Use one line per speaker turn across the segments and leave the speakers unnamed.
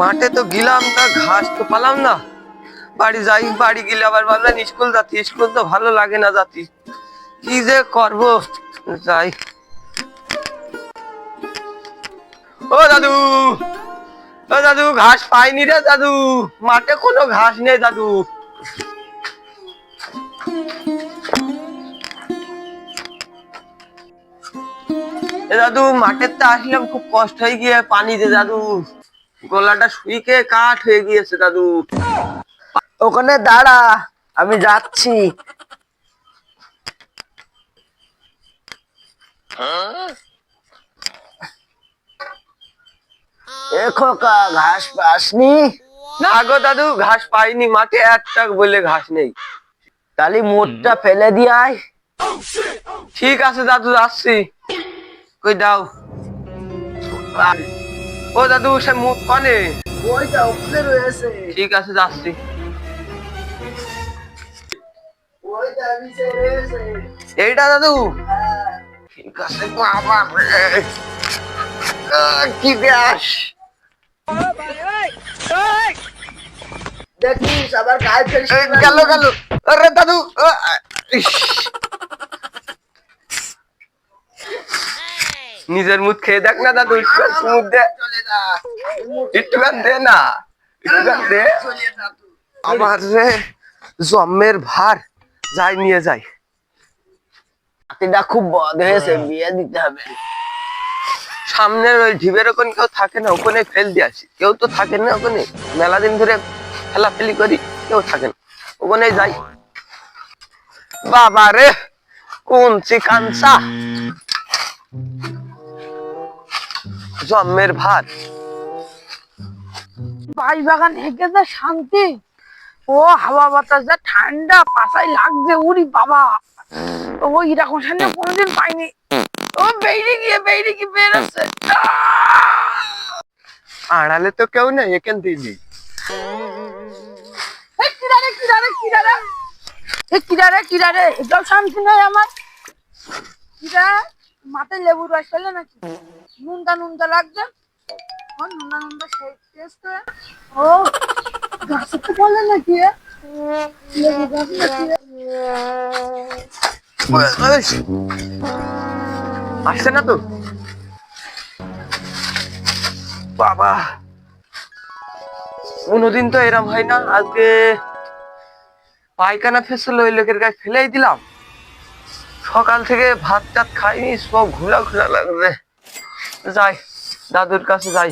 মাঠে তো গিলাম, তা ঘাস তো পালাম না। বাড়ি যাই, বাড়ি গেলে আবার ভাবলাম স্কুল যাচ্ছি, স্কুল তো ভালো লাগে না যাচ্ছি কি যে করব? যাই। ও দাদু! ও দাদু, ঘাস পাইনি রে দাদু। মাঠে কোনো ঘাস নেই দাদু। দাদু মাঠের তো আসলাম, খুব কষ্ট হয়ে গিয়ে পানি দে দাদু। গলাটা শুইকে কাঠ হয়ে গিয়েছে দাদু।
ওখানে দাঁড়া আমি যাচ্ছি। খোকা ঘাস পাসনি?
না গো দাদু ঘাস পাইনি মাঠে একটা বলে ঘাস নেই।
তাহলে মোটটা ফেলে দিয়াই
ঠিক আছে দাদু যাচ্ছি কই দাও। ও দাদু সে মুখ কনে
ওইটা রয়েছে।
ঠিক আছে যাচ্ছি।
ওইটা নিচে রয়েছে।
এইটা দাদু?
হ্যাঁ।
ঠিক আছে বাবা কি গ্যাস
দেখিস আবার গায়ে ফেলিস
গেল গেল। আরে দাদু আহ, ইস। নিজের মুখ খেয়ে দেখ না দাদু মুখ দে। দে না দে। আমার রে জম্মের ভার যাই নিয়ে যাই।
হাতিটা খুব বদ হয়েছে বিয়ে দিতে হবে।
সামনের ওই ঢিবের ওখানে কেউ থাকে না ওখানে ফেল দিয়ে আসি। কেউ তো থাকে না ওখানে। মেলা দিন ধরে ফেলাফেলি করি কেউ থাকে না। ওখানে যাই। বাবা রে কোন চিকানসা? জন্মের ভাত
বাড়ি বাগান হেঁকে যা শান্তি। ও হাওয়া বাতাস যা ঠান্ডা পাশায় লাগছে উরি বাবা। ও এরকম ঠান্ডা কোনোদিন পাইনি। ও বেরিয়ে গিয়ে বেরিয়ে গিয়ে বেরোচ্ছে।
আড়ালে তো কেউ নেই এখান দিদি
কিরারে কিরারে কিরারে। এ কিরারে কিরারে এটাও শান্তি নয় আমার। কিরা মাথায় লেবু রস ফেলে নাকি? নুনটা নুনটা লাগছে ও, নুনটা নুনটা সেই টেস্ট ও তো বলে নাকি?
আসছে না তো? বাবা। কোনোদিন তো এরম হয় না, আজকে পায়খানা ফেসল ওই লোকের গায়ে ফেলেই দিলাম। সকাল থেকে ভাত টাত খাইনি, সব ঘোলা ঘোলা লাগবে যাই, দাদুর কাছে যাই!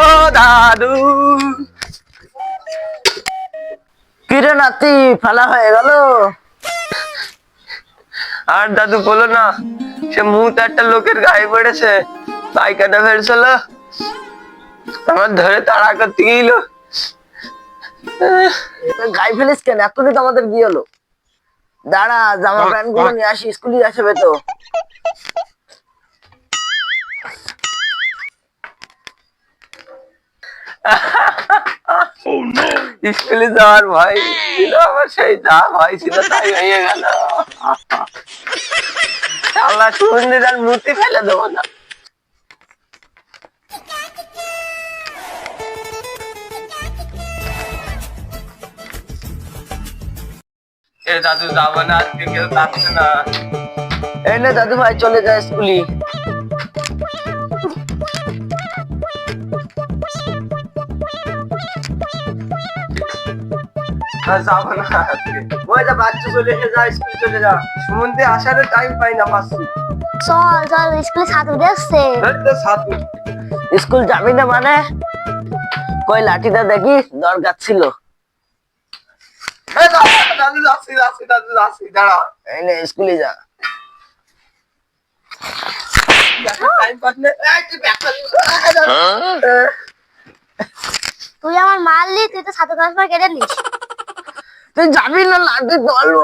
ও দাদু।
কিরে নাতি, ফেলা হয়ে গেল?
আর দাদু বলো না, সে মুহূর্ত একটা লোকের গায়ে পড়েছে। পায়খানা ফেলছিল আমার ধরে তাড়া করতে গেল।
গায়ে ফেলিস কেন? তো আমাদের হলো। দাঁড়া জামা প্যান্টগুলো নিয়ে আসি স্কুলে আসবে তো।
স্কুলে যাওয়ার ভয় ছিল আমার সেই যা ভয় ছিল তাই হয়ে গেল। আল্লাহ তার মূর্তি ফেলে দেবো না। এ দাদু যাব না আজকে কেউ থাকছে না।
এই নে দাদু ভাই চলে যায় স্কুলে।
যাব না আজকে।
ওই যা বাচ্চা চলে এসে যা স্কুলে চলে যা।
সুমন্তে আসার টাইম পাই না পাচ্ছি।
চল চল স্কুলে ছাত্র দেখছে
এই
স্কুল যাবি না মানে? কই লাঠিটা দেখি দরকার ছিল।
দাদু দাদু যাচ্ছি যাচ্ছি দাদু যাচ্ছি দাঁড়া।
এই স্কুলে যা।
না
তুই আমার মারলি তুই তো ছাত্র ট্রান্সফার কেটে নিস।
তুই যাবি না লাঠি ধরবো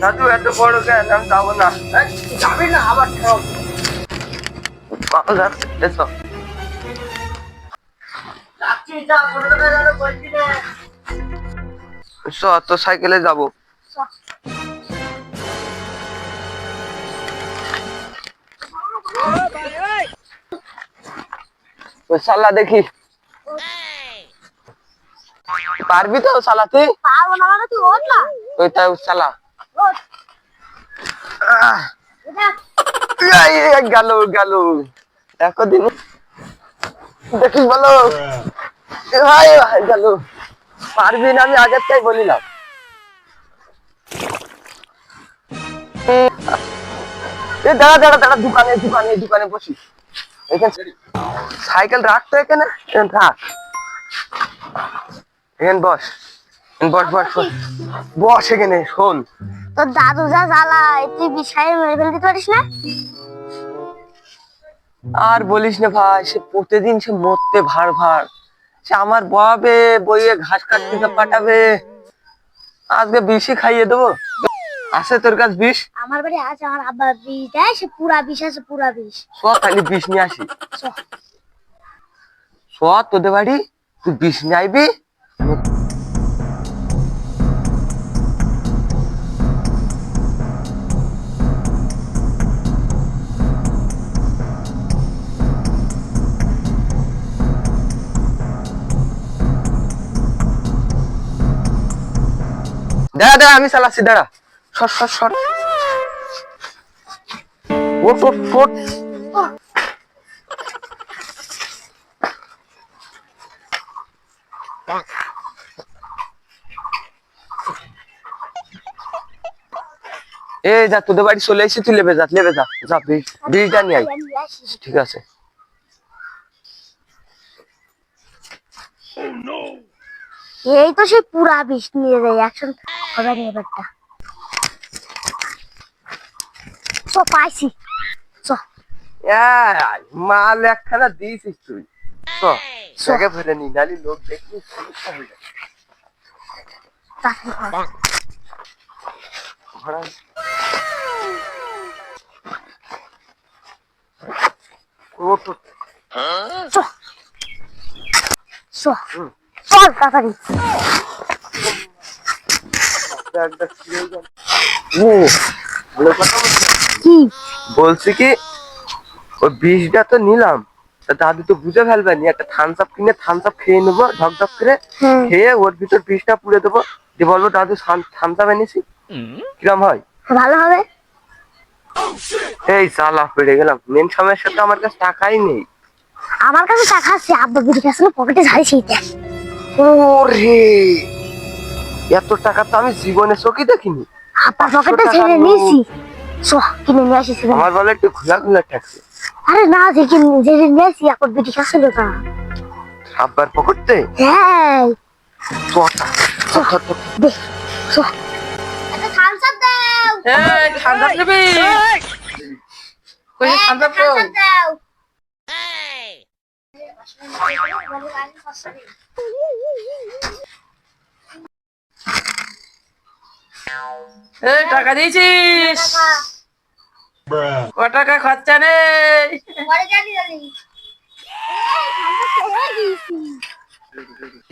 দাদু এত বড় আমি যাব না।
যাবি না আবার
তো। সাইকেলে যাব। শালা দেখি। পারবি তো চালাতে
পারব না মানে তুই ওঠ না?
ওই তাই চালা গেল গেল দিন দেখিস বলো গেল পারবি না আমি আগের তাই বলিলাম দাঁড়া দাঁড়া দোকানে দোকানে দোকানে বসি এখানে সাইকেল রাখ তো এখানে এখানে রাখ এখানে বস এখানে বস বস বস। বস এখানে, শোন।
তোর দাদু যা জ্বালায় তুই বিষয়ে মেরে ফেলে দিতে পারিস না?
আর বলিস না ভাই সে প্রতিদিন সে মরতে ভার ভার। সে আমার বয়াবে বইয়ে ঘাস কাটতে পাঠাবে। আজকে বিষই খাইয়ে দেবো। আছে তোর কাছে বিষ?
আমার বাড়ি আছে আমার আব্বা বিষ। দেয় সে পুরা বিষ আছে পুরা বিষ।
স তাহলে বিষ নিয়ে আসি।
চ।
স তোদের বাড়ি? তুই বিষ নিয়ে আইবি? দাঁড়া দাঁড়া, আমি চালাচ্ছি, দাঁড়া। সর সর সর। ওট ওট ওট এই যা, তোদের বাড়ি চলে এসে তুই লেবে যা লেবে যা যা বিল- বিলটা নিয়ে
আসি।
ঠিক আছে।
এই তো সে পুরা বিষ নিয়ে যায় অ্যাকশন হবে না এবারটা চ পাইছি। চ।
মাল একখানা দিয়েছিস তুই। চ জায়গা ভরে নি নালি লোক
কর।
ঘোড়া।
চল তাড়াতাড়ি
ব্যাগটা ছিঁড়ে গেল। ও, ভালো কথা বলছিস।
কি
বলছি কি ওই বিষটা তো নিলাম দাদু তো বুঝে ফেলবে নি একটা থামস আপ কিনে থামস আপ খেয়ে নেব ঢক ঢক করে খেয়ে ওর ভিতর বিষটা পুড়ে দেবো। দিয়ে বলব দাদু থামস আপ এনেছি? কিরম হয়?
ভালো হবে।
এই চালা পেড়ে গেলাম। মেন সমস্যা তো আমার কাছে টাকাই নেই।
আমার কাছে টাকা আছে আব্বা বিড়ি কাছে পকেটে ঝাড়ি সেইটা
ওরে! এত টাকা তো আমি জীবনে চোখই দেখিনি
আব্বার পকেটে ছেড়ে নিয়েছি কিনে নিয়ে আসিস
আমার বলে একটু খোলা খোলা ট্যাক্সি
আরে না এখন
আব্বার
হ্যাঁ আপ দাও
টাকা দিয়েছিস? ক টাকা খরচা নেই?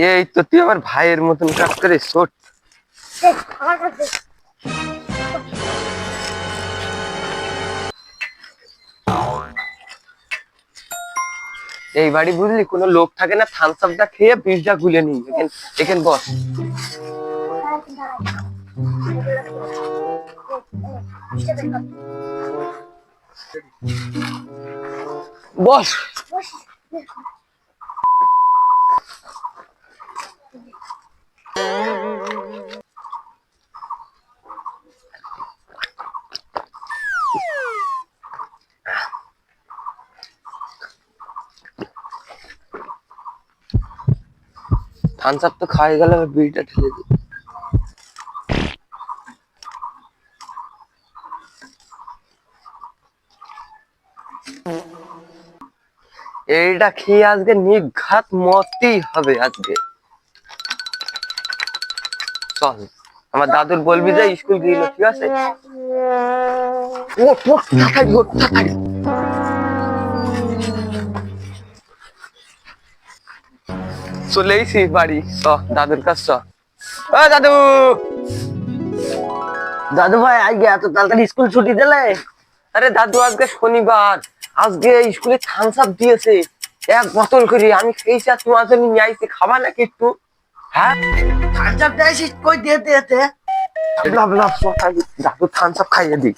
এই তো তুই আমার ভাইয়ের মতন কাজ করে
কাছে
এই বাড়ি বুঝলি কোনো লোক থাকে না থামস আপটা খেয়ে বিষটা গুলে নি এখান বস। বস। থামস তো খাওয়া গেল বিড়িটা ঠেলে দিই। এইটা খেয়ে আজকে নিঘাত মতেই হবে আজকে। চল, আমার দাদুর বলবি যে স্কুল গিয়েছিল ঠিক আছে? চলে বাড়ি, চ, দাদুর কাছ চ। দাদু!
দাদু ভাই আজকে এত তাড়াতাড়ি স্কুল ছুটি দিলে?
আরে দাদু, আজকে শনিবার, আজকে স্কুলে থামস আপ দিয়েছে। এক বোতল করে আমি খেয়েছি আর তোমার জন্য নিয়ে আইছি খাবা নাকি একটু? হ্যাঁ?
থামস আপ দেয় কই দিয়ে দিয়েতে
লাভ লাভ দাদু থামস আপ খাইয়ে দিই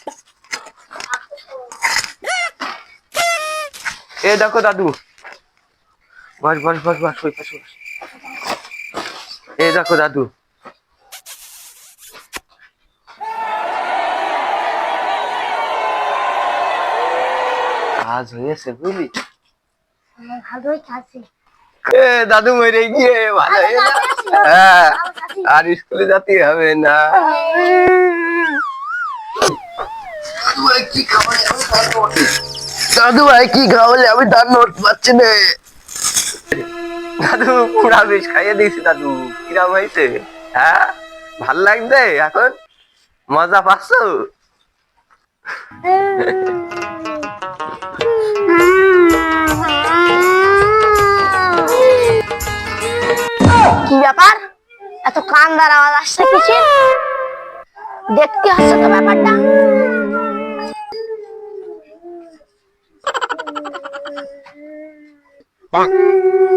এ দেখো দাদু। বস বস বস বস ওই পাশে বস। এ দেখো দাদু। কাজ হয়েছে বুঝলি?
ভালোই খাচ্ছে
এ দাদু মরে গিয়ে ভালো হ্যাঁ আর স্কুলে যেতে হবে না।
দাদু ভাই কি খাওয়ালে আমি তার নোট পাচ্ছি না।
দাদু পুরা বেশ খাইয়ে দিয়েছি দাদু। কিরাম হয়েছে? হ্যাঁ ভালো লাগছে এখন? মজা পাচ্ছ?
কি ব্যাপার? এত কান্দার আওয়াজ আসছে কিছু দেখতে হচ্ছে তো ব্যাপারটা।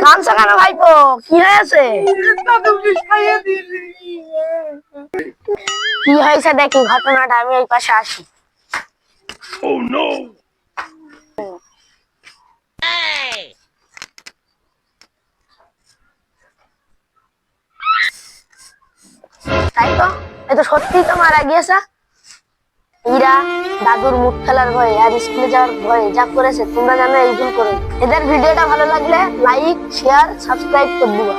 কানছো কেন ভাইপো? কি হয়েছে? কি হয়েছে দেখি ঘটনাটা আমি এই পাশে আসি। তাই তো সত্যিই তো মারা গিয়েছে। ইরা দাদুর মুখ খেলার ভয়ে আর স্কুলে যাওয়ার ভয়ে যা করেছে, তোমরা জানো এই ভুল করে। এদের ভিডিওটা ভালো লাগলে লাইক শেয়ার সাবস্ক্রাইব করে দিবা।